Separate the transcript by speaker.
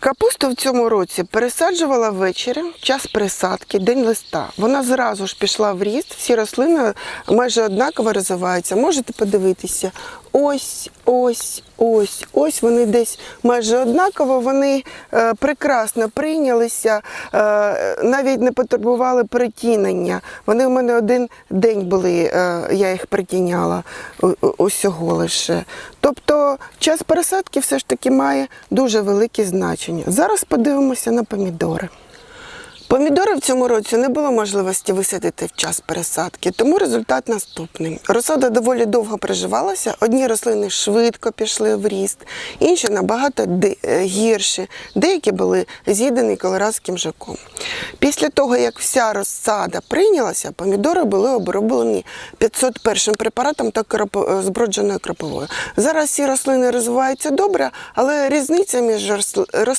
Speaker 1: Капусту в цьому році пересаджувала ввечері, час пересадки, день листа. Вона зразу ж пішла в ріст, всі рослини майже однаково розвиваються. Можете подивитися. Ось, ось, ось, ось вони десь майже однаково. Вони е, прекрасно прийнялися, е, навіть не потребували перетінення. Вони в мене один день були, е, я їх притіняла усього лише. Тобто час пересадки все ж таки має дуже велике значення. Зараз подивимося на помідори. Помідори в цьому році не було можливості висадити в час пересадки, тому результат наступний. Розсада доволі довго приживалася, одні рослини швидко пішли в ріст, інші набагато е, гірші, деякі були з'їдені колорадським жуком. Після того, як вся розсада прийнялася, помідори були оброблені 501 препаратом та е, збродженою кроповою. Зараз ці рослини розвиваються добре, але різниця між росл- рослинами